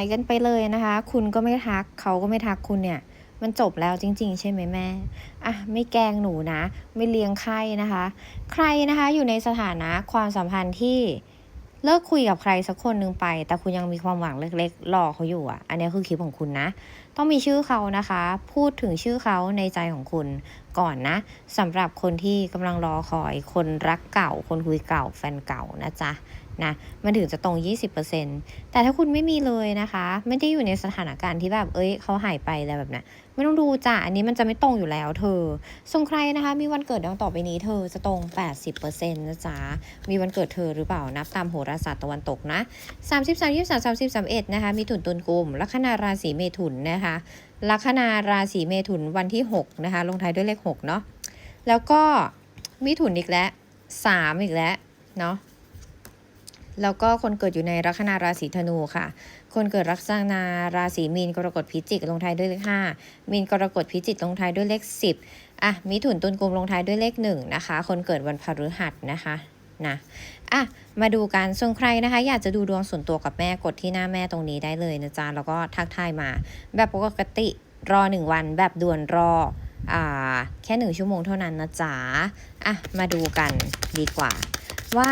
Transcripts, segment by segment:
ายกันไปเลยนะคะ คุณก็ไม่ทักเขาก็ไม่ทักคุณเนี่ย มันจบแล้วจริง ๆ ใช่ไหมแม่อะไม่แกล้งหนูนะ ไม่เลี้ยงไข้นะคะ ใครนะคะอยู่ในสถานะความสัมพันธ์ที่เลิกคุยกับใครสักคนหนึ่งไป แต่คุณยังมีความหวังเล็กๆรอเขาอยู่อะ อันนี้คือคลิปของคุณนะ ต้องมีชื่อเขานะคะ พูดถึงชื่อเขาในใจของคุณก่อนนะสำหรับคนที่กำลังรอคอยคนรักเก่า คนคุยเก่าแฟนเก่านะจ๊ะ นะมันถึงจะตรง 20%แต่ถ้าคุณไม่มีเลยนะคะ ไม่ได้อยู่ในสถานการณ์ที่แบบเอ้ยเขาหายไปอะไรแบบนั้นไม่ต้องดูจ้ะอันนี้มันจะไม่ตรงอยู่แล้วเธอส่งใครนะคะ มีวันเกิดดังต่อไปนี้เธอจะตรง 80%นะจ๊ะมีวันเกิดเธอหรือเปล่านับตามโหราศาสตร์ตะวันตกนะ33 23 30 31นะคะมีถุนตุนกลุ่มลัคนาราศีเมถุนนะคะลัคนาราศีเมถุนวันที่6นะคะลงท้ายด้วยเลข6เนาะแล้วก็มิถุนอีกแล้ว3อีกแล้วเนาะ แล้วก็คนเกิดอยู่ในลัคนาราศีธนูค่ะ คนเกิดลัคนาราศีมีนกรกฎพิจิกลงท้ายด้วยเลข5มีนกรกฎพิจิกลงท้ายด้วยเลข 10 อะ มิถุนตุลกุมลงท้ายด้วยเลข1นะคะ คนเกิดวันพฤหัสนะคะนะอะ มาดูกันส่วนใครนะคะ อยากจะดูดวงส่วนตัวกับแม่กดที่หน้าแม่ตรงนี้ได้เลยนะจ๊ะ แล้วก็ทักทายมา แบบปกติรอหนึ่งวันแบบด่วนรออ่าแค่หนึ่งชั่วโมงเท่านั้นนะจ๊ะ อะ มาดูกันดีกว่าว่า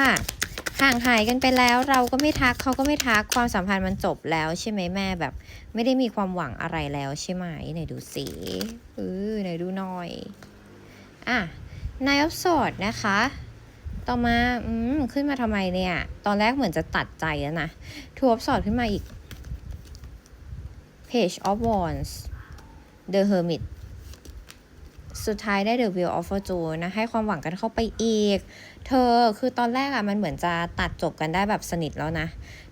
ห่างหายกันไปแล้วเราก็ไม่ทักเขาก็ไม่ทักความสัมพันธ์มันจบแล้วใช่ไหมแม่แบบ ไม่ได้มีความหวังอะไรแล้วใช่ไหมไหนดูสิเออไหนดูหน่อย อะนายออฟสอดนะคะ ต่อมาอืมขึ้นมาทำไมเนี่ย ตอนแรกเหมือนจะตัดใจแล้วนะทัวร์สอดขึ้นมาอีก Page of Wands The Hermit สุดท้ายได้ The Wheel of Fortune นะให้ความหวังกันเข้าไปอีก เธอคือตอนแรกอะมันเหมือนจะตัดจบกันได้แบบสนิทแล้วนะ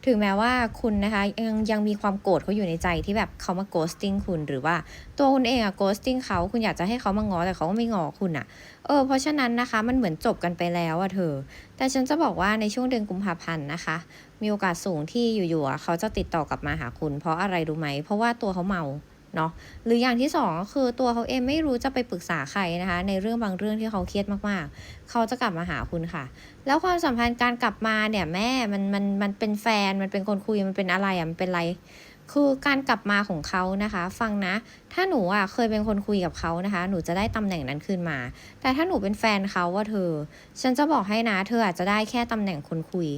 ถึงแม้ว่าคุณนะคะยังยังมีความโกรธเขาอยู่ในใจที่แบบเขามา ghosting คุณหรือว่าตัวคุณเองอะ ghosting เขาคุณอยากจะให้เขามาง้อแต่เขาก็ไม่ง้อคุณอะเออเพราะฉะนั้นนะคะมันเหมือนจบกันไปแล้วอะเธอ แต่ฉันจะบอกว่าในช่วงเดือนกุมภาพันธ์นะคะ มีโอกาสสูงที่อยู่ๆเขาจะติดต่อกลับมาหาคุณ เพราะอะไรรู้ไหมเพราะว่าตัวเขาเมา เนาะหรืออย่างที่สองก็คือตัวเขาเองไม่รู้จะไปปรึกษาใครนะคะ ในเรื่องบางเรื่องที่เขาเครียดมากๆ เขาจะกลับมาหาคุณค่ะ แล้วความสัมพันธ์การกลับมาเนี่ยแม่มันมันมันเป็นแฟนมันเป็นคนคุยมันเป็นอะไรอะมันเป็นอะไรคือการกลับมาของเขานะคะ ฟังนะ ถ้าหนูอะเคยเป็นคนคุยกับเขานะคะ หนูจะได้ตำแหน่งนั้นขึ้นมา แต่ถ้าหนูเป็นแฟนเขาว่าเธอ ฉันจะบอกให้นะ เธออาจจะได้แค่ตำแหน่งคนคุย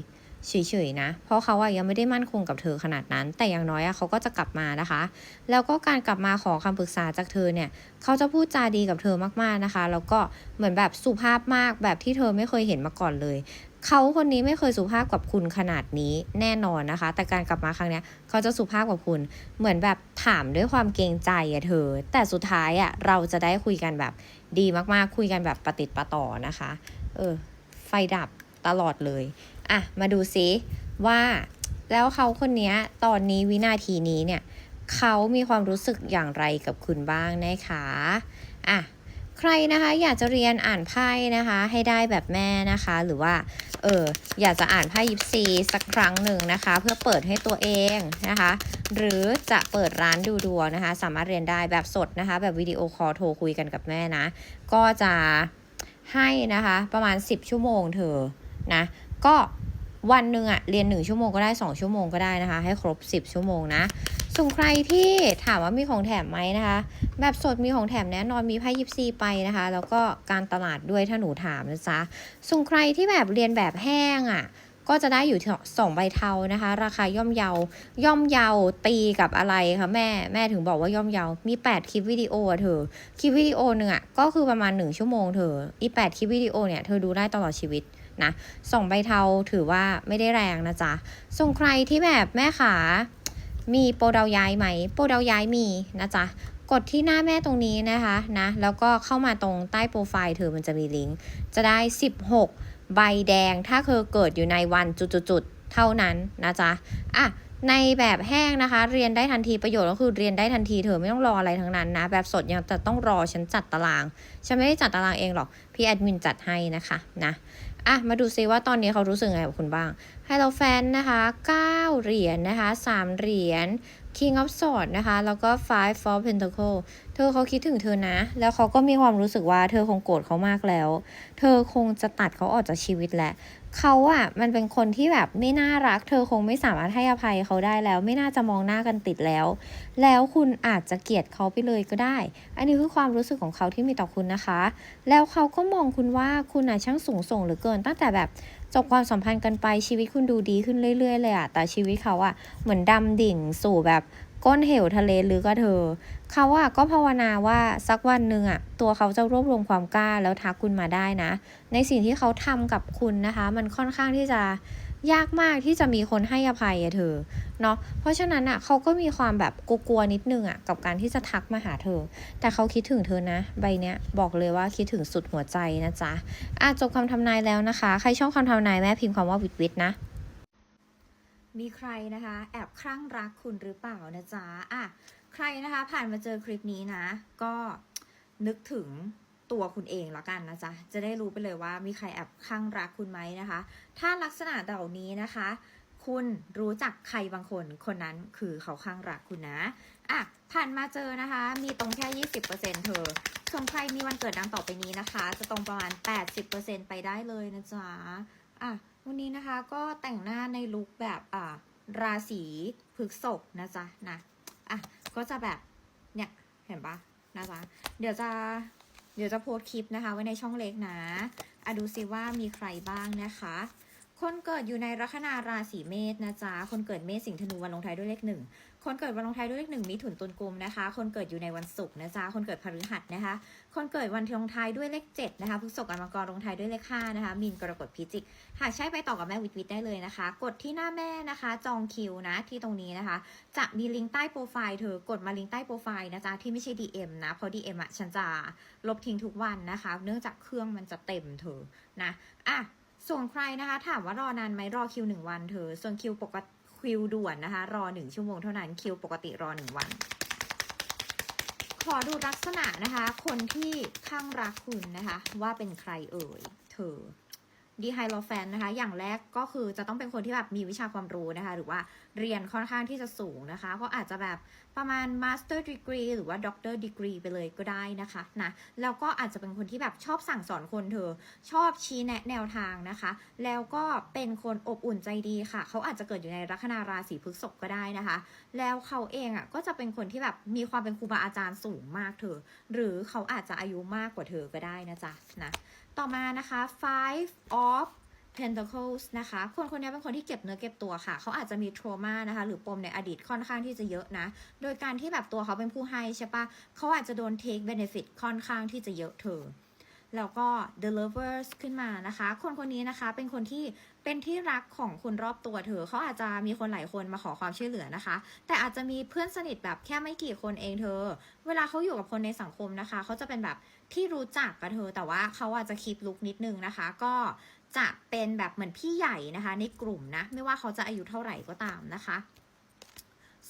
เฉยๆนะ เพราะเขาอะยังไม่ได้มั่นคงกับเธอขนาดนั้น แต่อย่างน้อยอะเขาก็จะกลับมานะคะ แล้วก็การกลับมาขอคำปรึกษาจากเธอเนี่ยเขาจะพูดจาดีกับเธอมากๆนะคะ แล้วก็เหมือนแบบสุภาพมากแบบที่เธอไม่เคยเห็นมาก่อนเลยเขาคนนี้ไม่เคยสุภาพกับคุณขนาดนี้แน่นอนนะคะ แต่การกลับมาครั้งเนี้ยเขาจะสุภาพกับคุณ เหมือนแบบถามด้วยความเกรงใจอะเธอ แต่สุดท้ายอะเราจะได้คุยกันแบบดีมากๆ คุยกันแบบประติดประต่อนะคะ เออ ไฟดับ ตลอดเลย อะ มาดูซิว่าแล้วเขาคนนี้ตอนนี้วินาทีนี้เนี่ยเขามีความรู้สึกอย่างไรกับคุณบ้างนะคะอะใครนะคะอยากจะเรียนอ่านไพ่นะคะ ให้ได้แบบแม่นะคะ หรือว่าเอออยากจะอ่านไพ่ยิปซีสักครั้งหนึ่งนะคะ เพื่อเปิดให้ตัวเองนะคะ หรือจะเปิดร้านดูดวงนะคะ สามารถเรียนได้แบบสดนะคะ แบบวิดีโอคอลโทรคุยกันกับแม่นะ ก็จะให้นะคะประมาณ 10 ชั่วโมงเธอ นะก็วันหนึ่งอะเรียน 1 ชั่วโมงก็ได้ 2 ชั่วโมงก็ได้นะคะ ให้ครบ 10 ชั่วโมงนะส่วนใครที่ถามว่ามีของแถมไหมนะคะ แบบสดมีของแถมแน่นอนมีไพ่ยิปซีไปนะคะ แล้วก็การตลาดด้วยถ้าหนูถามนะจ๊ะส่วนใครที่แบบเรียนแบบแห้งอะ ก็จะได้อยู่สองใบเทานะคะ ราคาย่อมเยา ย่อมเยาตีกับอะไรคะแม่ แม่ถึงบอกว่าย่อมเยา มี 8 คลิปวิดีโอเธอ คลิปวิดีโอหนึ่งอะก็คือประมาณ 1 ชั่วโมงเธอ อี8คลิปวิดีโอเนี่ยเธอดูได้ตลอดชีวิตนะสองใบเทาถือว่าไม่ได้แรงนะจ๊ะส่งใครที่แบบแม่ขามีโปรดาวย้ายไหม โปรดาวย้ายมีนะจ๊ะกดที่หน้าแม่ตรงนี้นะคะนะแล้วก็เข้ามาตรงใต้โปรไฟล์เธอมันจะมีลิงก์จะได้ 16 ใบแดงถ้าเธอเกิดอยู่ในวันจุดๆเท่านั้นนะจ๊ะอะในแบบแห้งนะคะ เรียนได้ทันทีประโยชน์ก็คือเรียนได้ทันทีเธอไม่ต้องรออะไรทั้งนั้นนะ แบบสดยังแต่ต้องรอฉันจัดตาราง ฉันไม่ได้จัดตารางเองหรอก พี่แอดมินจัดให้นะคะนะอะมาดูซิว่าตอนนี้เขารู้สึกไงกับคุณบ้าง ให้เราแฟนนะคะ 9 เหรียญนะคะ 3 เหรียญ King of Swords นะคะ แล้วก็ Five for Pentacle เธอเขาคิดถึงเธอนะ แล้วเขาก็มีความรู้สึกว่าเธอคงโกรธเขามากแล้ว เธอคงจะตัดเขาออกจากชีวิตแหละเขาอะมันเป็นคนที่แบบไม่น่ารัก เธอคงไม่สามารถให้อภัยเขาได้แล้ว ไม่น่าจะมองหน้ากันติดแล้ว แล้วคุณอาจจะเกลียดเขาไปเลยก็ได้ อันนี้คือความรู้สึกของเขาที่มีต่อคุณนะคะ แล้วเขาก็มองคุณว่าคุณอะช่างสูงส่งเหลือเกินตั้งแต่แบบ จบความสัมพันธ์กันไปชีวิตคุณดูดีขึ้นเรื่อยๆเลยอะแต่ชีวิตเขาอะเหมือนดำดิ่งสู่แบบก้นเหวทะเลลึกก็เธอ เขาอะก็ภาวนาว่าสักวันหนึ่งอะตัวเขาจะรวบรวมความกล้าแล้วทักคุณมาได้นะ ในสิ่งที่เขาทำกับคุณนะคะ มันค่อนข้างที่จะ ยากมากที่จะมีคนให้อภัยอะเธอเนาะเพราะฉะนั้นอะเขาก็มีความแบบกลัวๆนิดนึงอะกับการที่จะทักมาหาเธอ แต่เขาคิดถึงเธอนะ ใบเนี้ยบอกเลยว่าคิดถึงสุดหัวใจนะจ๊ะอะจบคำทำนายแล้วนะคะ ใครชอบคำทำนายแม่พิมพ์คำว่าวิดวิดนะมีใครนะคะ แอบคลั่งรักคุณหรือเปล่านะจ๊ะอะใครนะคะ ผ่านมาเจอคลิปนี้นะ ก็นึกถึง ตัวคุณเองละกันนะจ๊ะ จะได้รู้ไปเลยว่ามีใครแอบคลั่งรักคุณไหมนะคะ ถ้าลักษณะเหล่านี้นะคะ คุณรู้จักใครบางคนคนนั้นคือเขาคลั่งรักคุณนะอะผ่านมาเจอนะคะ มีตรงแค่ 20%เธอส่วนใครมีวันเกิดดังต่อไปนี้นะคะ จะตรงประมาณ 80%ไปได้เลยนะจ๊ะอะวันนี้นะคะก็แต่งหน้าในลุคแบบอ่าราศีพฤกษภนะจ๊ะนะอะก็จะแบบเนี่ยเห็นปะนะจ๊ะเดี๋ยวจะ เดี๋ยวจะโพสคลิปนะคะไว้ในช่องเล็กนะอะดูซิว่ามีใครบ้างนะคะ คนเกิดอยู่ในลัคนาราศีเมษนะจ๊ะ คนเกิดเมษสิงห์ธนูวันลงท้ายด้วยเลขหนึ่ง คนเกิดวันลงท้ายด้วยเลขหนึ่งมิถุนตุลกุมนะคะ คนเกิดอยู่ในวันศุกร์นะจ๊ะ คนเกิดพฤหัสนะคะ คนเกิดวันลงท้ายด้วยเลขเจ็ดนะคะพฤษภกันมังกรลงท้ายด้วยเลขห้านะคะ มีนกรกฎพิจิก หากใช้ไปต่อกับแม่วิทวิทได้เลยนะคะ กดที่หน้าแม่นะคะ จองคิวนะที่ตรงนี้นะคะ จะมีลิงก์ใต้โปรไฟล์เธอกดมาลิงก์ใต้โปรไฟล์นะจ๊ะที่ไม่ใช่ DM นะ เพราะ DM อะฉันจะลบทิ้งทุกวันนะคะ เนื่องจากเครื่องมันจะเต็มเธอนะ อะ ส่วนใครนะคะ ถามว่ารอนานไหมรอคิวหนึ่งวันเธอ ส่วนคิวปกติคิวด่วนนะคะ รอหนึ่งชั่วโมงเท่านั้นคิวปกติรอหนึ่งวัน ขอดูลักษณะนะคะ คนที่ข้างรักคุณนะคะ ว่าเป็นใครเอ่ย เธอ ดีไฮโลแฟนนะคะ อย่างแรกก็คือจะต้องเป็นคนที่แบบมีวิชาความรู้นะคะ หรือว่าเรียนค่อนข้างที่จะสูงนะคะเพราะอาจจะแบบประมาณ Master Degree หรือว่า Doctor Degree ไปเลยก็ได้นะคะนะแล้วก็อาจจะเป็นคนที่แบบชอบสั่งสอนคนเธอ ชอบชี้แนะแนวทางนะคะ แล้วก็เป็นคนอบอุ่นใจดีค่ะ เขาอาจจะเกิดอยู่ในลัคนาราศีพฤษภก็ได้นะคะ แล้วเขาเองอะก็จะเป็นคนที่แบบมีความเป็นครูบาอาจารย์สูงมากเธอ หรือเขาอาจจะอายุมากกว่าเธอก็ได้นะจ๊ะนะ ต่อมานะคะ five of pentacles นะคะ คนคนนี้เป็นคนที่เก็บเนื้อเก็บตัวค่ะ เขาอาจจะมี trauma นะคะ หรือปมในอดีตค่อนข้างที่จะเยอะนะ โดยการที่แบบตัวเขาเป็นผู้ให้ใช่ปะเขาอาจจะโดน take benefit ค่อนข้างที่จะเยอะเธอ แล้วก็ the lovers ขึ้นมานะคะ คนคนนี้นะคะเป็นคนที่เป็นที่รักของคนรอบตัวเธอเขาอาจจะมีคนหลายคนมาขอความช่วยเหลือนะคะ แต่อาจจะมีเพื่อนสนิทแบบแค่ไม่กี่คนเองเธอ เวลาเขาอยู่กับคนในสังคมนะคะเขาจะเป็นแบบที่รู้จักกับเธอ แต่ว่าเขาอาจจะคีปลุกนิดนึงนะคะ ก็จะเป็นแบบเหมือนพี่ใหญ่นะคะ ในกลุ่มนะ ไม่ว่าเขาจะอายุเท่าไหร่ก็ตามนะคะ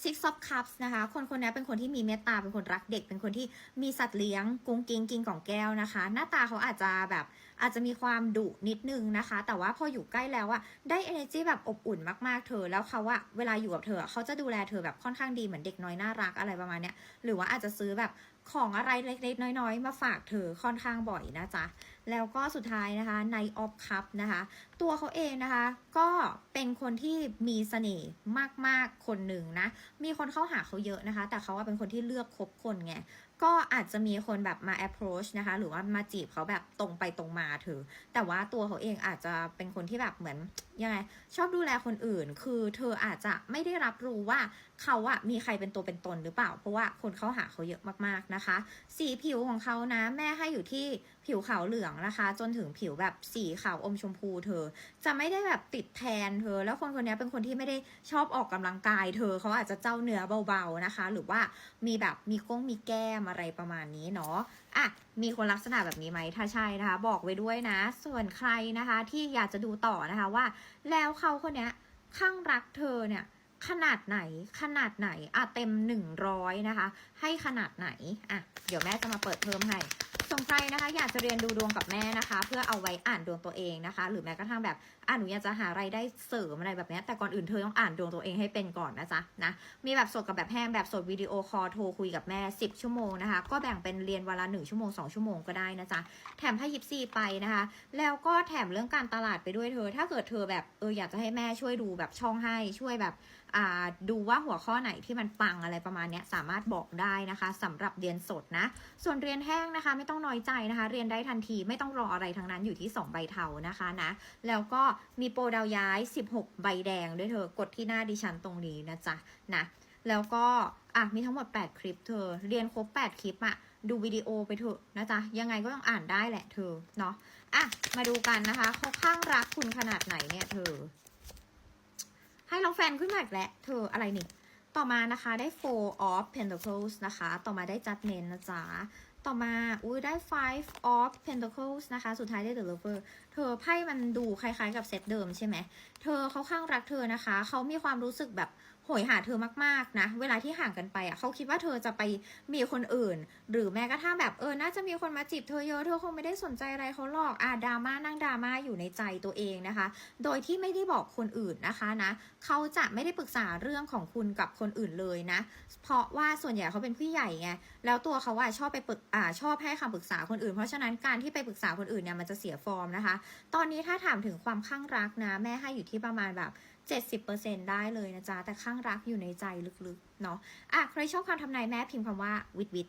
Six of Cups นะคะ คนคนนี้เป็นคนที่มีเมตตา เป็นคนรักเด็ก เป็นคนที่มีสัตว์เลี้ยง กุ้งกิ้งกินกล่องแก้วนะคะ หน้าตาเขาอาจจะแบบ อาจจะมีความดุนิดนึงนะคะ แต่ว่าพออยู่ใกล้แล้วอะได้ energy แบบอบอุ่นมากๆเธอ แล้วเขาอะเวลาอยู่กับเธอเขาจะดูแลเธอแบบค่อนข้างดีเหมือนเด็กน้อยน่ารักอะไรประมาณเนี้ยหรือว่าอาจจะซื้อแบบของอะไรเล็กๆ น้อยๆ มาฝากเธอค่อนข้างบ่อยนะจ๊ะ แล้วก็สุดท้ายนะคะ Night of Cup นะคะ ตัวเขาเองนะคะ ก็เป็นคนที่มีเสน่ห์มากๆคนหนึ่งนะ มีคนเข้าหาเขาเยอะนะคะ แต่เขาว่าเป็นคนที่เลือกคบคนไง ก็อาจจะมีคนแบบมา approach นะคะ หรือว่ามาจีบเขาแบบตรงไปตรงมาเธอแต่ว่าตัวเขาเองอาจจะเป็นคนที่แบบเหมือนยังไงชอบดูแลคนอื่น คือเธออาจจะไม่ได้รับรู้ว่า เขาอะมีใครเป็นตัวเป็นตนหรือเปล่า เพราะว่าคนเข้าหาเขาเยอะมากๆนะคะ สีผิวของเขานะแม่ให้อยู่ที่ผิวขาวเหลืองนะคะ จนถึงผิวแบบสีขาวอมชมพูเธอ จะไม่ได้แบบติดแทนเธอ แล้วคนคนนี้เป็นคนที่ไม่ได้ชอบออกกำลังกาย เธอเขาอาจจะเจ้าเนื้อเบาๆนะคะ หรือว่ามีแบบมีก้งมีแก้มอะไรประมาณนี้เนาะอะมีคนลักษณะแบบนี้ไหมถ้าใช่นะคะ บอกไว้ด้วยนะ ส่วนใครนะคะที่อยากจะดูต่อนะคะว่า แล้วเขาคนนี้ข้างรักเธอเนี่ย ขนาดไหนขนาดไหนอะเต็มหนึ่งร้อยนะคะ ให้ขนาดไหนอะเดี๋ยวแม่จะมาเปิดเพิ่มให้ นใครนะคะอยากจะเรียนดูดวงกับแม่นะคะ เพื่อเอาไว้อ่านดวงตัวเองนะคะ หรือแม้กระทั่งแบบอ่านหนูอยากจะหารายได้เสริมอะไรแบบนี้แต่ก่อนอื่นเธอต้องอ่านดวงตัวเองให้เป็นก่อนนะจ๊ะนะมีแบบสดกับแบบแห้งแบบสดวิดีโอคอลโทรคุยกับแม่ 10 ชั่วโมงนะคะ ก็แบ่งเป็นเรียนวันละ1ชั่วโมง 2 ชั่วโมงก็ได้นะจ๊ะแถมไพ่ยิปซีไปนะคะ แล้วก็แถมเรื่องการตลาดไปด้วยเธอ ถ้าเกิดเธอแบบเอออยากจะให้แม่ช่วยดูแบบช่องให้ช่วยแบบอ่าดูว่าหัวข้อไหนที่มันปังอะไรประมาณนี้สามารถบอกได้นะคะสำหรับเรียนสดนะ ส่วนเรียนแห้งนะคะ ไม่ต้องน้อยใจนะคะ เรียนได้ทันทีไม่ต้องรออะไรทั้งนั้นอยู่ที่ 2 ใบเทานะคะนะ แล้วก็มีโปรดาวย้าย 16 ใบแดงด้วยเธอกดที่หน้าดิฉันตรงนี้นะจ๊ะนะแล้วก็อะมีทั้งหมด 8 คลิปเธอ เรียนครบ 8 คลิปอะดูวิดีโอไปเถอะนะจ๊ะ ยังไงก็ต้องอ่านได้แหละเธอเนาะอะมาดูกันนะคะเขาข้างรักคุณขนาดไหนเนี่ยเธอ ให้ลองแฟนขึ้นมาอีกแล้วเธออะไรนี่ ต่อมานะคะได้ four of pentacles นะคะ ต่อมาได้ judgment นะจ๊ะ ต่อมา อุ้ยได้ five of pentacles นะคะ สุดท้ายได้ the lover ธอไพ่มันดูคล้ายๆกับเซตเดิมใช่ไหม เธอเขาข้างรักเธอนะคะ เขามีความรู้สึกแบบโหยหาเธอมากๆนะ เวลาที่ห่างกันไปอะเขาคิดว่าเธอจะไปมีคนอื่น หรือแม้กระทั่งแบบเออ น่าจะมีคนมาจีบเธอเยอะ เธอคงไม่ได้สนใจอะไรเขาหรอก อะดราม่านั่งดราม่าอยู่ในใจตัวเองนะคะ โดยที่ไม่ได้บอกคนอื่นนะคะนะ เขาจะไม่ได้ปรึกษาเรื่องของคุณกับคนอื่นเลยนะ เพราะว่าส่วนใหญ่เขาเป็นผู้ใหญ่ไง แล้วตัวเขาว่าชอบไปปรึกอ่าชอบให้คำปรึกษาคนอื่น เพราะฉะนั้นการที่ไปปรึกษาคนอื่นเนี่ยมันจะเสียฟอร์มนะคะตอนนี้ถ้าถามถึงความข้างรักนะ แม่ให้อยู่ที่ประมาณแบบ 70%ได้เลยนะจ๊ะ แต่ข้างรักอยู่ในใจลึกๆ เนาะอะใครชอบคำทำนายแม่พิมพ์คำว่าวิดวิด